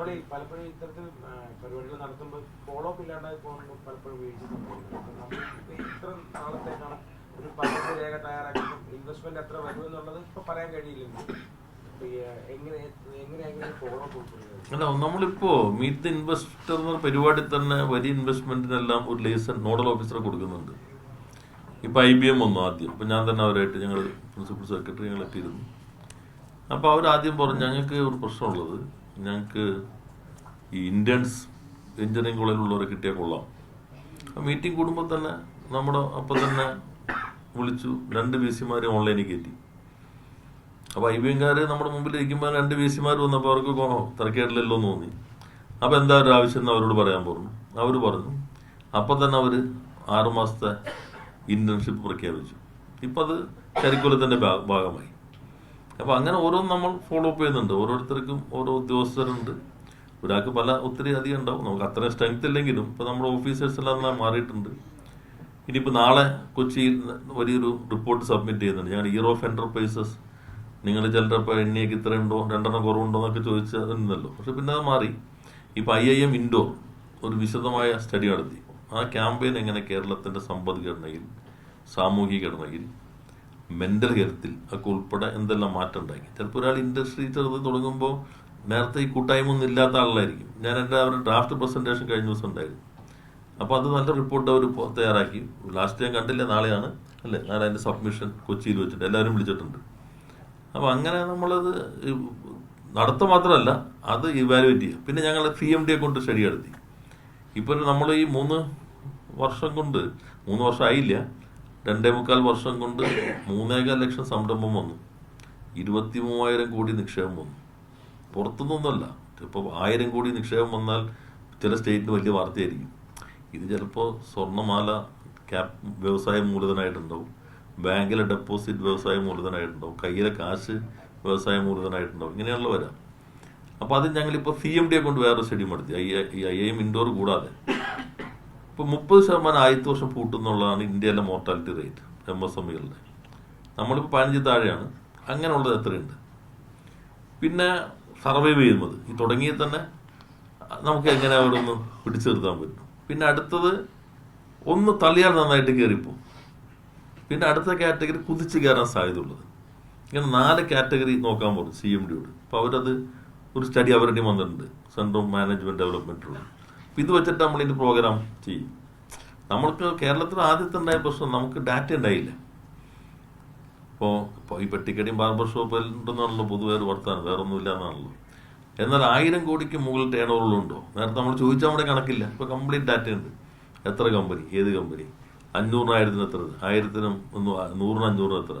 നമ്മൾ ഈ പലപ്പോഴും ഇത്തരത്തിൽ പരിപാടികൾ നടത്തുമ്പോൾ ഫോളോ അപ്പ് ഇല്ലാണ്ടായി പോകുമ്പോൾ പലപ്പോഴും വീഴ്ച നമ്മൾ ഇത്ര നാളത്തേക്കാണ് ഒരു പദ്ധതി രേഖ തയ്യാറാക്കുമ്പോൾ ഇൻവെസ്റ്റ്മെന്റ് എത്ര വരും എന്നുള്ളത് ഇപ്പൊ പറയാൻ ഉൾപ്പെടുന്നത്? അല്ല നമ്മളിപ്പോ മീറ്റ് ദ ഇൻവെസ്റ്റർ എന്ന പരിപാടി തന്നെ വലിയ ഇൻവെസ്റ്റ്മെന്റിനെല്ലാം ഒരു ലൈസൻ നോഡൽ ഓഫീസറെ കൊടുക്കുന്നുണ്ട്. ഇപ്പൊ ഐ ബി എം വന്നു ആദ്യം. ഇപ്പൊ ഞാൻ തന്നെ അവരായിട്ട് ഞങ്ങൾ പ്രിൻസിപ്പൽ സെക്രട്ടറി ഞങ്ങൾ എത്തിയിരുന്നു അപ്പൊ അവരാദ്യം പറഞ്ഞു ഞങ്ങൾക്ക് ഒരു പ്രശ്നമുള്ളത് ഞങ്ങൾക്ക് ഈ ഇന്ത്യൻസ് എഞ്ചിനീയറിംഗ് കോളേജിലുള്ളവരെ കിട്ടിയാൽ കൊള്ളാം. മീറ്റിംഗ് കൂടുമ്പോൾ തന്നെ നമ്മുടെ അപ്പം തന്നെ വിളിച്ചു രണ്ട് ബി സിമാരെ ഓൺലൈനിൽ കയറ്റി അപ്പോൾ ഐ ബി എംകാർ നമ്മുടെ മുമ്പിൽ ഇരിക്കുമ്പോൾ രണ്ട് വി സിമാർ വന്നപ്പോൾ അവർക്ക് തിരക്കേടില്ലല്ലോ എന്ന് തോന്നി. അപ്പോൾ എന്താ ഒരു ആവശ്യം എന്ന് അവരോട് പറയാൻ പറഞ്ഞു. അവർ പറഞ്ഞു അപ്പം തന്നെ അവർ ആറുമാസത്തെ ഇന്റേൺഷിപ്പ് പ്രഖ്യാപിച്ചു. ഇപ്പം അത് കരിക്കുലത്തിന്റെ ഭാഗമായി. അപ്പൊ അങ്ങനെ ഓരോ നമ്മൾ ഫോളോ അപ്പ് ചെയ്യുന്നുണ്ട്. ഓരോരുത്തർക്കും ഓരോ ഉദ്യോഗസ്ഥരുണ്ട്. ഒരാൾക്ക് പല ഒത്തിരി അധികം ഉണ്ടാവും. നമുക്ക് അത്ര സ്ട്രെങ്ത് ഇല്ലെങ്കിലും ഇപ്പൊ നമ്മുടെ ഓഫീസേഴ്സ് എല്ലാം മാറിയിട്ടുണ്ട്. ഇനിയിപ്പോൾ നാളെ കൊച്ചിയിൽ വലിയൊരു റിപ്പോർട്ട് സബ്മിറ്റ് ചെയ്യുന്നുണ്ട്. ഞാൻ ഇയർ ഓഫ് എന്റർപ്രൈസസ് നിങ്ങൾ ചിലപ്പോൾ എണ്ണയൊക്കെ ഇത്ര ഉണ്ടോ രണ്ടെണ്ണം കുറവുണ്ടോ എന്നൊക്കെ ചോദിച്ചിരുന്നല്ലോ. പക്ഷെ പിന്നെ അത് മാറി. ഇപ്പോൾ ഐ ഐ എം ഇൻഡോർ ഒരു വിശദമായ സ്റ്റഡി നടത്തി. ആ ക്യാമ്പയിൻ എങ്ങനെ കേരളത്തിന്റെ സമ്പദ്ഘടനയിൽ സാമൂഹിക ഘടനയിൽ മെന്റൽ ഹെൽത്തിൽ ഒക്കെ ഉൾപ്പെടെ എന്തെല്ലാം മാറ്റം ഉണ്ടാക്കി ചിലപ്പോൾ ഒരാൾ ഇൻഡസ്ട്രി ചെറുത് തുടങ്ങുമ്പോൾ നേരത്തെ ഈ കൂട്ടായ്മ ഒന്നും ഇല്ലാത്ത ആളായിരിക്കും. ഞാൻ എന്റെ അവരുടെ ഡ്രാഫ്റ്റ് പ്രസന്റേഷൻ കഴിഞ്ഞ ദിവസം ഉണ്ടായിരുന്നു. അപ്പോൾ അത് നല്ല റിപ്പോർട്ട് അവർ തയ്യാറാക്കി. ലാസ്റ്റ് ഞാൻ കണ്ടില്ല നാളെയാണ്. അല്ലേ? നാളെ അതിന്റെ സബ്മിഷൻ കൊച്ചിയിൽ വെച്ചിട്ട് എല്ലാവരും വിളിച്ചിട്ടുണ്ട്. അപ്പോൾ അങ്ങനെ നമ്മളത് നടത്ത മാത്രമല്ല അത് ഇവാലുവേറ്റ് ചെയ്യുക. പിന്നെ ഞങ്ങൾ സി എം ഡിയെ കൊണ്ട് സ്റ്റഡി നടത്തി. ഇപ്പോൾ നമ്മൾ ഈ മൂന്ന് വർഷം കൊണ്ട് മൂന്ന് വർഷം ആയില്ല. രണ്ടേ മുക്കാൽ വർഷം കൊണ്ട് മൂന്നേകാൽ ലക്ഷം സംരംഭം വന്നു. ഇരുപത്തി മൂവായിരം കോടി നിക്ഷേപം വന്നു. പുറത്തുനിന്നൊന്നുമല്ല. ഇപ്പോൾ ആയിരം കോടി നിക്ഷേപം വന്നാൽ ചില സ്റ്റേറ്റിന് വലിയ വാർത്തയായിരിക്കും. ഇത് ചിലപ്പോൾ സ്വർണമാല ക്യാപ് വ്യവസായ മൂലധനമായിട്ടുണ്ടാവും ബാങ്കിലെ ഡെപ്പോസിറ്റ് വ്യവസായ മൂലധനമായിട്ടുണ്ടാവും കയ്യിലെ കാശ് വ്യവസായ മൂലധനമായിട്ടുണ്ടാവും ഇങ്ങനെയുള്ള വരാം. അപ്പോൾ അത് ഞങ്ങളിപ്പോൾ സി എം ഡിയെ കൊണ്ട് വേറെ സ്റ്റഡിയും നടത്തി. ഐ ഐ എം ഇൻഡോർ കൂടാതെ. ഇപ്പോൾ മുപ്പത് ശതമാനം ആദ്യത്തെ വർഷം പൂട്ടുന്നുള്ളതാണ് ഇന്ത്യയിലെ mortality rate M S M ഇകളുടെ നമ്മളിപ്പോൾ പതിനഞ്ച് താഴെയാണ്. അങ്ങനെയുള്ളത് എത്രയുണ്ട്? പിന്നെ സർവൈവ് ചെയ്യുന്നത്. ഈ തുടങ്ങിയ തന്നെ നമുക്ക് എങ്ങനെ അവിടെ ഒന്ന് പിടിച്ചു നിർത്താൻ പറ്റും? പിന്നെ അടുത്തത് ഒന്ന് തള്ളിയാൽ നന്നായിട്ട് കയറിപ്പോ പിന്നെ അടുത്ത കാറ്റഗറി കുതിച്ച് കയറാൻ സാധ്യതയുള്ളത്. ഇങ്ങനെ നാല് കാറ്റഗറി നോക്കാൻ പോകും സി എം ഡിയോട് അപ്പോൾ അവരത് ഒരു സ്റ്റഡി അവരുടെ വന്നിട്ടുണ്ട്. സെന്റർ ഓഫ് മാനേജ്മെന്റ് അപ്പോൾ ഇത് വെച്ചിട്ട് നമ്മൾ ഇതിന്റെ പ്രോഗ്രാം ചെയ്യും. നമ്മൾക്ക് കേരളത്തിൽ ആദ്യത്തെ ഉണ്ടായ പ്രശ്നം നമുക്ക് ഡാറ്റ ഉണ്ടായില്ല. ഇപ്പോൾ ഇപ്പോൾ ഈ പെട്ടിക്കടിയും ബാർബർ ഷോപ്പിൽ ഉണ്ടെന്നാണല്ലോ പൊതുവേ ഒരു വർത്താനം. വേറെ ഒന്നുമില്ല എന്നാണല്ലോ എന്നാൽ ആയിരം കോടിക്ക് മുകളിൽ ടേൺ ഓവറുകളുണ്ടോ നേരത്തെ നമ്മൾ ചോദിച്ചാൽ നമ്മുടെ കണക്കില്ല. ഇപ്പോൾ കംപ്ലീറ്റ് ഡാറ്റ ഉണ്ട്. എത്ര കമ്പനി ഏത് കമ്പനി അഞ്ഞൂറിന് ആയിരത്തിന് എത്ര? ആയിരത്തിനും നൂറിന് അഞ്ഞൂറിന് എത്ര?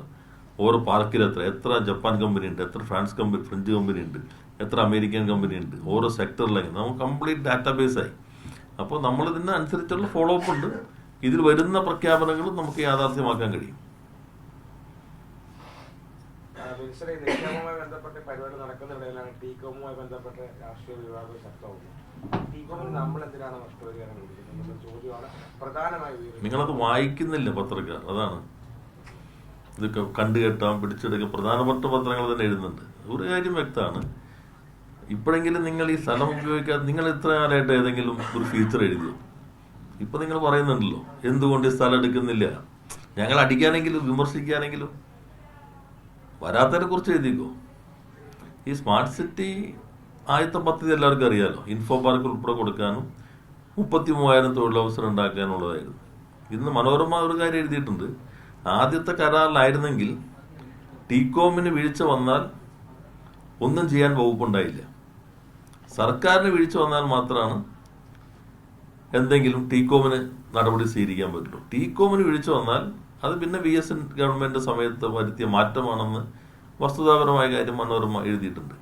ഓരോ പാർക്കിൽ എത്ര? എത്ര ജപ്പാൻ കമ്പനി ഉണ്ട്? എത്ര ഫ്രാൻസ് കമ്പനി ഫ്രഞ്ച് കമ്പനി ഉണ്ട്? എത്ര അമേരിക്കൻ കമ്പനി ഉണ്ട്. ഓരോ സെക്ടറിലായി നമുക്ക് കംപ്ലീറ്റ് ഡാറ്റാബേസ് ആയി. അപ്പോൾ നമ്മൾ ഇതിനനുസരിച്ചുള്ള ഫോളോ അപ്പ് ഉണ്ട്. ഇതിൽ വരുന്ന പ്രഖ്യാപനങ്ങളും നമുക്ക് യാഥാർത്ഥ്യമാക്കാൻ കഴിയും. നിങ്ങളത് വായിക്കുന്നില്ല പത്രക്കാർ. അതാണ്. ഇതൊക്കെ കണ്ടുകെട്ടാം പിടിച്ചെടുക്കാൻ പ്രധാനപ്പെട്ട പത്രങ്ങൾ തന്നെ എഴുതുന്നുണ്ട്. ഒരു കാര്യം വ്യക്തമാണ്. ഇപ്പോഴെങ്കിലും നിങ്ങൾ ഈ സ്ഥലം ഉപയോഗിക്കാതെ നിങ്ങൾ ഇത്ര കാലമായിട്ട് ഏതെങ്കിലും ഒരു ഫീച്ചർ എഴുതിയോ? ഇപ്പൊ നിങ്ങൾ പറയുന്നുണ്ടല്ലോ എന്തുകൊണ്ട് ഈ സ്ഥലം എടുക്കുന്നില്ല? ഞങ്ങൾ അടിക്കാനെങ്കിലും വിമർശിക്കാനെങ്കിലും. വരാത്തതിനെ കുറിച്ച് എഴുതിക്കോ? ഈ സ്മാർട്ട് സിറ്റി ആദ്യത്തെ പദ്ധതി എല്ലാവർക്കും അറിയാലോ. ഇൻഫോ പാർക്ക് ഉൾപ്പെടെ കൊടുക്കാനും മുപ്പത്തി മൂവായിരം തൊഴിലവസരം ഉണ്ടാക്കാനുള്ളതായിരുന്നു. ഇന്ന് മനോരമ ഒരു കാര്യം എഴുതിയിട്ടുണ്ട്. ആദ്യത്തെ കരാറിലായിരുന്നെങ്കിൽ ടീകോമിന് വീഴ്ച വന്നാൽ ഒന്നും ചെയ്യാൻ വകുപ്പുണ്ടായില്ല. സർക്കാരിന് വീഴ്ച വന്നാൽ മാത്രമാണ് എന്തെങ്കിലും ടീകോമിന് നടപടി സ്വീകരിക്കാൻ പറ്റുള്ളൂ. ടീകോമിന് വീഴ്ച വന്നാൽ അത് പിന്നെ വി എസ് എൻ ഗവൺമെന്റ് സമയത്ത് വരുത്തിയ മാറ്റമാണെന്ന് വസ്തുതാപരമായ കാര്യം മനോരമ എഴുതിയിട്ടുണ്ട്.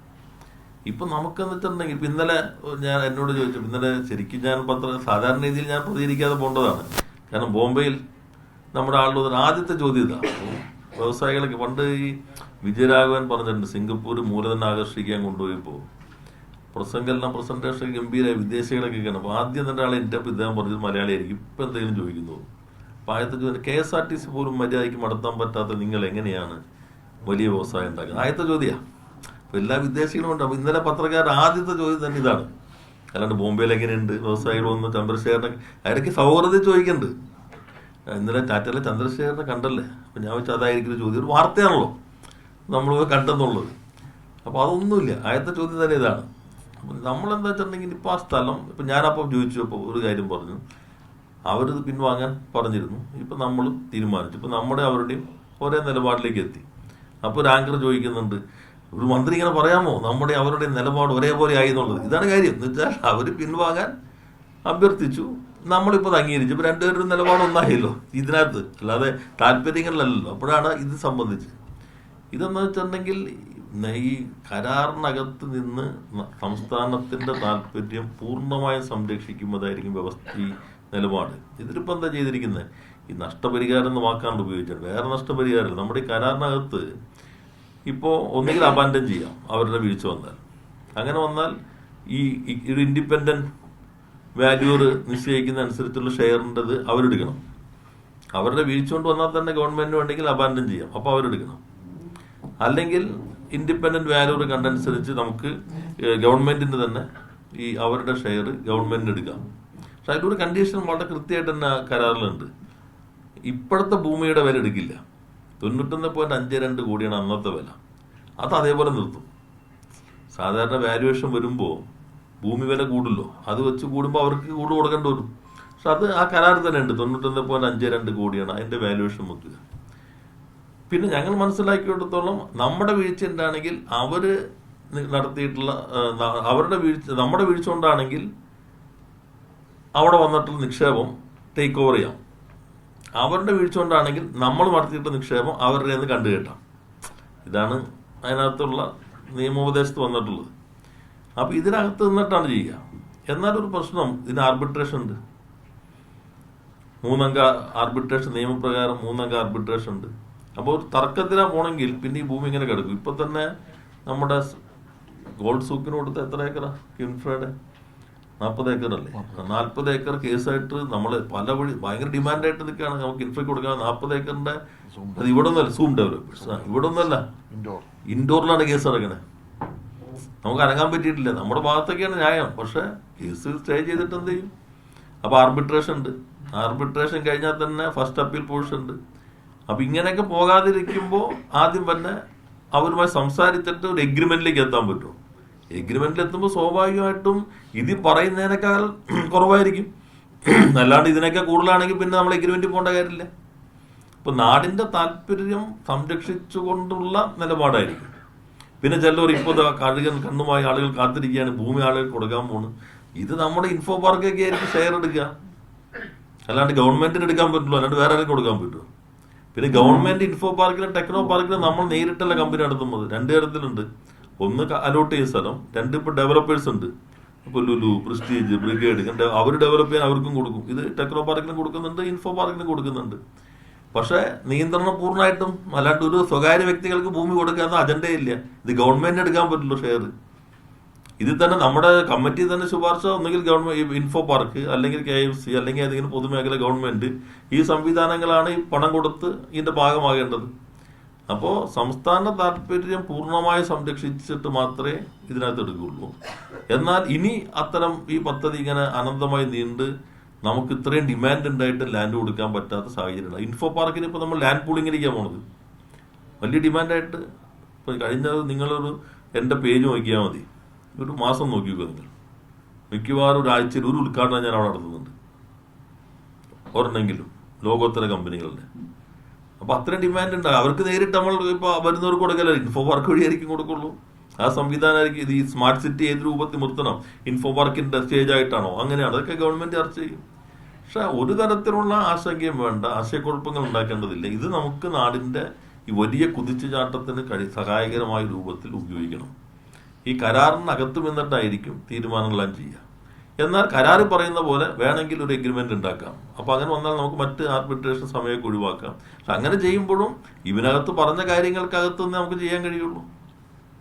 ഇപ്പൊ നമുക്കെന്ന് വെച്ചിട്ടുണ്ടെങ്കിൽ ഇപ്പൊ ഇന്നലെ ഞാൻ എന്നോട് ചോദിച്ചു ഇന്നലെ ശരിക്കും ഞാൻ പത്ര സാധാരണ രീതിയിൽ ഞാൻ പ്രതികരിക്കാതെ പോകേണ്ടതാണ്. കാരണം ബോംബെയിൽ നമ്മുടെ ആളുടെ ആദ്യത്തെ ചോദ്യം ഇതാണ് വ്യവസായികളൊക്കെ പണ്ട് ഈ വിജയരാഘവൻ പറഞ്ഞിട്ടുണ്ട് സിംഗപ്പൂർ മൂലധനം ആകർഷിക്കാൻ കൊണ്ടുപോയപ്പോൾ പ്രസംഗമെല്ലാം പ്രസന്റേഷൻ ഗംഭീരമായി വിദേശികളൊക്കെ കാണും അപ്പോൾ ആദ്യം തന്നെ ആളെ എന്റെ ഇദ്ദേഹം പറഞ്ഞത് മലയാളിയായിരിക്കും. ഇപ്പം എന്തെങ്കിലും ചോദിക്കുന്നു. അപ്പോൾ ആദ്യത്തെ ചോദ്യം K S R T C പോലും മര്യാദയ്ക്ക് നടത്താൻ പറ്റാത്ത നിങ്ങൾ എങ്ങനെയാണ് വലിയ വ്യവസായം ഉണ്ടാക്കുന്നത്? ആദ്യത്തെ ചോദ്യമാണ് അപ്പോൾ എല്ലാ വിദേശികളും ഉണ്ട്. അപ്പോൾ ഇന്നലെ പത്രക്കാർ ആദ്യത്തെ ചോദ്യം തന്നെ ഇതാണ്. അല്ലാണ്ട് ബോംബെയിൽ എങ്ങനെയുണ്ട്? വ്യവസായികൾ വന്ന് ചന്ദ്രശേഖരനെ അവരൊക്കെ സൗഹൃദം ചോദിക്കുന്നുണ്ട് ഇന്നലെ ടാറ്റയിലെ ചന്ദ്രശേഖരനെ കണ്ടല്ലേ? അപ്പം ഞാൻ വെച്ചാൽ അതായിരിക്കും ചോദ്യം. ഒരു വാർത്തയാണല്ലോ. നമ്മൾ കണ്ടെന്നുള്ളത്. അപ്പോൾ അതൊന്നുമില്ല. ആദ്യത്തെ ചോദ്യം തന്നെ ഇതാണ്. നമ്മളെന്താ വെച്ചിട്ടുണ്ടെങ്കിൽ ഇപ്പോൾ ആ സ്ഥലം ഇപ്പം ഞാനപ്പോൾ ചോദിച്ചു അപ്പോൾ ഒരു കാര്യം പറഞ്ഞു. അവരിത് പിൻവാങ്ങാൻ പറഞ്ഞിരുന്നു. ഇപ്പം നമ്മൾ തീരുമാനിച്ചു. ഇപ്പം നമ്മുടെ അവരുടെയും ഒരേ നിലപാടിലേക്ക് എത്തി. അപ്പോൾ ഒരു ആങ്കർ ചോദിക്കുന്നുണ്ട് ഒരു മന്ത്രി ഇങ്ങനെ പറയാമോ? നമ്മുടെ അവരുടെ നിലപാട് ഒരേപോലെ ആയി എന്നുള്ളത്. ഇതാണ് കാര്യം. എന്ന് വെച്ചാൽ അവർ പിൻവാങ്ങാൻ അഭ്യർത്ഥിച്ചു. നമ്മളിപ്പോൾ അത് അംഗീകരിച്ചു. ഇപ്പം രണ്ടുപേരുടെ നിലപാട് ഒന്നായല്ലോ ഇതിനകത്ത്. അല്ലാതെ താല്പര്യങ്ങളിലല്ലോ അപ്പോഴാണ് ഇത് സംബന്ധിച്ച് ഇതെന്ന് വെച്ചിട്ടുണ്ടെങ്കിൽ ഈ കരാറിനകത്ത് നിന്ന് സംസ്ഥാനത്തിന്റെ താല്പര്യം പൂർണമായും സംരക്ഷിക്കുമ്പോഴായിരിക്കും വ്യവസ്ഥ നിലപാട്. ഇതിലിപ്പോൾ എന്താ ചെയ്തിരിക്കുന്നത് ഈ നഷ്ടപരിഹാരം എന്ന് വാക്കാണ് ഉപയോഗിച്ചത് വേറെ നഷ്ടപരിഹാരം നമ്മുടെ ഈ കരാറിനകത്ത് ഇപ്പോൾ ഒന്നുകിൽ അബാൻഡൻ ചെയ്യാം അവരുടെ വീഴ്ച വന്നാൽ. അങ്ങനെ വന്നാൽ ഈ ഒരു ഇൻഡിപെൻഡന്റ് വാല്യൂർ നിശ്ചയിക്കുന്ന അനുസരിച്ചുള്ള ഷെയറിന്റെത് അവരെടുക്കണം. അവരുടെ വീഴ്ച കൊണ്ട് വന്നാൽ തന്നെ ഗവൺമെന്റ് വേണ്ടെങ്കിൽ അബാൻഡൻ ചെയ്യാം അപ്പോൾ അവരെടുക്കണം. അല്ലെങ്കിൽ ഇൻഡിപെൻഡന്റ് വാല്യൂർ കണ്ടനുസരിച്ച് നമുക്ക് ഗവൺമെന്റിന് തന്നെ ഈ അവരുടെ ഷെയർ ഗവൺമെന്റിന് എടുക്കാം. പക്ഷെ ഒരു കണ്ടീഷൻ വളരെ കൃത്യമായിട്ട് തന്നെ കരാറിലുണ്ട്. ഇപ്പോഴത്തെ ഭൂമിയുടെ വില എടുക്കില്ല. തൊണ്ണൂറ്റൊന്ന് പോയിന്റ് അഞ്ച് രണ്ട് കോടിയാണ് അന്നത്തെ വില. അത് അതേപോലെ നിർത്തും. സാധാരണ വാല്യുവേഷൻ വരുമ്പോൾ ഭൂമി വില കൂടുമല്ലോ അത് വെച്ച് കൂടുമ്പോൾ അവർക്ക് കൂടുതൽ കൊടുക്കേണ്ടി വരും. പക്ഷെ അത് ആ കരാറിൽ തന്നെ ഉണ്ട്. തൊണ്ണൂറ്റൊന്ന് പോയിന്റ് അഞ്ച് രണ്ട് കോടിയാണ് അതിന്റെ വാല്യുവേഷൻ വെക്കുക. പിന്നെ ഞങ്ങൾ മനസ്സിലാക്കിയിടത്തോളം നമ്മുടെ വീഴ്ച എന്താണെങ്കിൽ അവർ നടത്തിയിട്ടുള്ള അവരുടെ വീഴ്ച നമ്മുടെ വീഴ്ച കൊണ്ടാണെങ്കിൽ അവിടെ വന്നിട്ടുള്ള നിക്ഷേപം ടേക്ക് ഓവർ ചെയ്യാം. അവരുടെ വീഴ്ച കൊണ്ടാണെങ്കിൽ നമ്മൾ നടത്തിയിട്ടുള്ള നിക്ഷേപം അവരുടെ നിന്ന് കണ്ടുകെട്ടാം ഇതാണ് അതിനകത്തുള്ള നിയമോപദേശത്ത് വന്നിട്ടുള്ളത്. അപ്പൊ ഇതിനകത്ത് നിന്നിട്ടാണ് ചെയ്യുക. എന്നാലൊരു പ്രശ്നം ഇതിന് ആർബിട്രേഷൻ ഉണ്ട്. മൂന്നംഗ ആർബിട്രേഷൻ നിയമപ്രകാരം മൂന്നംഗ ആർബിട്രേഷൻ ഉണ്ട്. അപ്പോൾ ഒരു തർക്കത്തിനാ പോണെങ്കിൽ പിന്നെ ഈ ഭൂമി ഇങ്ങനെ കിടക്കും. ഇപ്പൊ തന്നെ നമ്മുടെ ഗോൾഡ് സൂക്കിന് കൊടുത്ത എത്ര ഏക്കറാ? കിൻഫ്രയുടെ നാൽപ്പത് ഏക്കർ അല്ലേ നാൽപ്പത് ഏക്കർ കേസായിട്ട് നമ്മൾ പല വഴി ഭയങ്കര ഡിമാൻഡായിട്ട് നിൽക്കുകയാണ്. നമുക്ക് ഇൻഫ്രയ്ക്ക് കൊടുക്കാൻ നാൽപ്പത് ഏക്കറിന്റെ അത് ഇവിടെ ഒന്നല്ല സൂം ഡെവലപ്പേഴ്സ് ഇവിടെ ഒന്നല്ല ഇൻഡോറിലാണ് കേസ് നടക്കണേ. നമുക്ക് അനങ്ങാൻ പറ്റിയിട്ടില്ല. നമ്മുടെ ഭാഗത്തൊക്കെയാണ് ന്യായം. പക്ഷെ കേസ് സ്റ്റേ ചെയ്തിട്ട് എന്ത് ചെയ്യും? അപ്പൊ ആർബിട്രേഷൻ ഉണ്ട്. ആർബിട്രേഷൻ കഴിഞ്ഞാൽ തന്നെ ഫസ്റ്റ് അപ്പീൽ പോർഷൻ ഉണ്ട്. അപ്പൊ ഇങ്ങനെയൊക്കെ പോകാതിരിക്കുമ്പോൾ ആദ്യം തന്നെ അവരുമായി സംസാരിച്ചിട്ട് ഒരു എഗ്രിമെന്റിലേക്ക് എത്താൻ പറ്റും. എഗ്രിമെന്റിൽ എത്തുമ്പോൾ സ്വാഭാവികമായിട്ടും ഇത് പറയുന്നതിനേക്കാൾ കുറവായിരിക്കും. അല്ലാണ്ട് ഇതിനൊക്കെ കൂടുതലാണെങ്കിൽ പിന്നെ നമ്മൾ എഗ്രിമെന്റ് പോകേണ്ട കാര്യമില്ല. ഇപ്പൊ നാടിന്റെ താല്പര്യം സംരക്ഷിച്ചുകൊണ്ടുള്ള നിലപാടായിരിക്കും. പിന്നെ ചിലർ ഇപ്പോൾ കഴുകൻ കണ്ണുമായി ആളുകൾ കാത്തിരിക്കുകയാണ് ഭൂമി ആളുകൾ കൊടുക്കാൻ പോണ്. ഇത് നമ്മുടെ ഇൻഫോ പാർക്കൊക്കെ ആയിരിക്കും ഷെയർ എടുക്കുക. അല്ലാണ്ട് ഗവൺമെന്റിന് എടുക്കാൻ പറ്റുള്ളൂ അല്ലാണ്ട് വേറെ ആരെയും കൊടുക്കാൻ പറ്റുമോ? പിന്നെ ഗവൺമെന്റ് ഇൻഫോ പാർക്കിലും ടെക്നോ പാർക്കിലും നമ്മൾ നേരിട്ടല്ല കമ്പനി നടത്തുന്നത്. രണ്ട് തരത്തിലുണ്ട്. ഒന്ന് അലോട്ട് ചെയ്യുന്ന സ്ഥലം രണ്ട് ഇപ്പൊ ഡെവലപ്പേഴ്സ് ഉണ്ട്. ഇപ്പൊ ലുലു പ്രസ്റ്റീജ് ബ്രിഗേഡ് ഇങ്ങനെ അവർ ഡെവലപ്പ് ചെയ്യാൻ അവർക്കും കൊടുക്കും. ഇത് ടെക്നോ പാർക്കിനും കൊടുക്കുന്നുണ്ട് ഇൻഫോ പാർക്കിനും കൊടുക്കുന്നുണ്ട്. പക്ഷേ നിയന്ത്രണം പൂർണമായിട്ടും അല്ലാണ്ട് ഒരു സ്വകാര്യ വ്യക്തികൾക്ക് ഭൂമി കൊടുക്കാൻ അജണ്ടയില്ല ഇത് ഗവൺമെന്റിന് എടുക്കാൻ പറ്റുള്ളൂ ഷെയർ ഇതിൽ തന്നെ നമ്മുടെ കമ്മിറ്റി തന്നെ ശുപാർശ ഒന്നുകിൽ ഗവൺമെന്റ് ഇൻഫോ പാർക്ക് അല്ലെങ്കിൽ കെ എഫ് സി അല്ലെങ്കിൽ ഏതെങ്കിലും പൊതുമേഖല ഗവൺമെന്റ് ഈ സംവിധാനങ്ങളാണ് ഈ പണം കൊടുത്ത് ഇതിന്റെ ഭാഗമാകേണ്ടത്. അപ്പോൾ സംസ്ഥാന താല്പര്യം പൂർണമായി സംരക്ഷിച്ചിട്ട് മാത്രമേ ഇതിനകത്ത് എടുക്കുകയുള്ളൂ. എന്നാൽ ഇനി അത്തരം ഈ പദ്ധതി ഇങ്ങനെ അനന്തമായി നീണ്ട് നമുക്ക് ഇത്രയും ഡിമാൻഡ് ഉണ്ടായിട്ട് ലാൻഡ് കൊടുക്കാൻ പറ്റാത്ത സാഹചര്യമാണ് ഇൻഫോ പാർക്കിന് ഇപ്പോൾ നമ്മൾ ലാൻഡ് പൂളിങ്ങിലേക്കാണ് പോണത്. വലിയ ഡിമാൻഡായിട്ട് ഇപ്പോൾ കഴിഞ്ഞ നിങ്ങളൊരു എന്റെ പേജ് നോക്കിയാൽ മതി. ഒരു മാസം നോക്കി നിങ്ങൾ. മിക്കവാറും ഒരാഴ്ചയിൽ ഒരു ഉദ്ഘാടനം ഞാൻ അവിടെ നടത്തുന്നുണ്ട്. ഒരെണ്ണെങ്കിലും ലോകോത്തര കമ്പനികളുടെ. അപ്പൊ അത്രയും ഡിമാൻഡ് ഉണ്ട്. അവർക്ക് നേരിട്ട് നമ്മൾ ഇപ്പൊ വരുന്നവർക്ക് കൊടുക്കല? ഇൻഫോ പാർക്ക് വഴിയായിരിക്കും കൊടുക്കുള്ളൂ. ആ സംവിധാനമായിരിക്കും ഇത്. ഈ സ്മാർട്ട് സിറ്റി ഏത് രൂപത്തിൽ നിർത്തണം? ഇൻഫോ വർക്കിന്റെ സ്റ്റേജ് ആയിട്ടാണോ? അങ്ങനെയാണ് അതൊക്കെ ഗവൺമെന്റ് ചർച്ച ചെയ്യും. പക്ഷെ ഒരു തരത്തിലുള്ള ആശങ്കയും വേണ്ട. ആശയക്കുഴപ്പങ്ങൾ ഉണ്ടാക്കേണ്ടതില്ല. ഇത് നമുക്ക് നാടിന്റെ ഈ വലിയ കുതിച്ചുചാട്ടത്തിന് കഴി സഹായകരമായ രൂപത്തിൽ ഉപയോഗിക്കണം. ഈ കരാറിനകത്ത് നിന്നിട്ടായിരിക്കും തീരുമാനങ്ങളെല്ലാം ചെയ്യുക. എന്നാൽ കരാറിൽ പറയുന്ന പോലെ വേണമെങ്കിൽ ഒരു എഗ്രിമെന്റ് ഉണ്ടാക്കാം. അപ്പൊ അങ്ങനെ വന്നാൽ നമുക്ക് മറ്റ് ആർബിട്രേഷൻ സമയമൊക്കെ ഒഴിവാക്കാം. പക്ഷെ അങ്ങനെ ചെയ്യുമ്പോഴും ഇവനകത്ത് പറഞ്ഞ കാര്യങ്ങൾക്കകത്ത് നമുക്ക് ചെയ്യാൻ കഴിയുള്ളൂ.